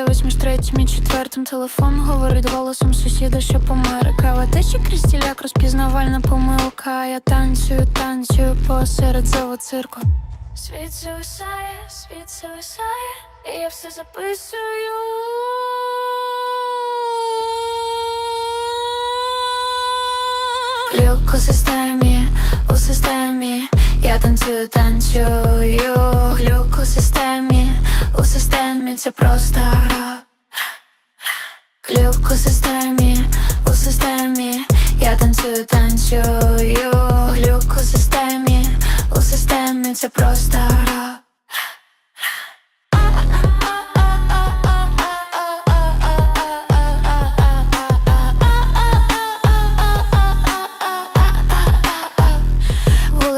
восьмій четвертим телефон говорить голосом сусіда, що помер. Кава тече крізь тіляк, розпізнавальна помилка. Я танцюю, танцюю посеред цього цирку. Світ зависає, світ зависає, і я все записую. Глюк у системі, у системі, я танцюю, танцюю. Це просто гра. Глюк у системі,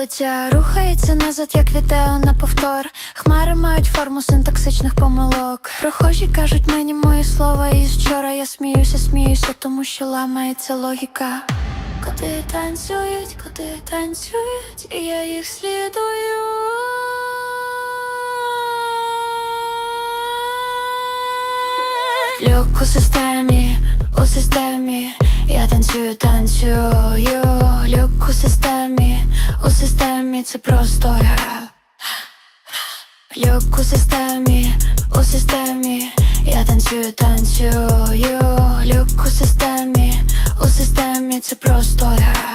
Вулиця рухається назад, як відео на повтор. Хмари мають форму синтаксичних помилок. Прохожі кажуть мені мої слова із вчора. Я сміюся, сміюся, тому що ламається логіка. Коти танцюють, коти танцюють, і я їх слідую. Люк у системі, у системі, я танцюю, танцюю. Люк у системі, системі це просто гра. Люк у системі, у системі, я танцюю, танцюю, люк у системі, у системі це просто гра.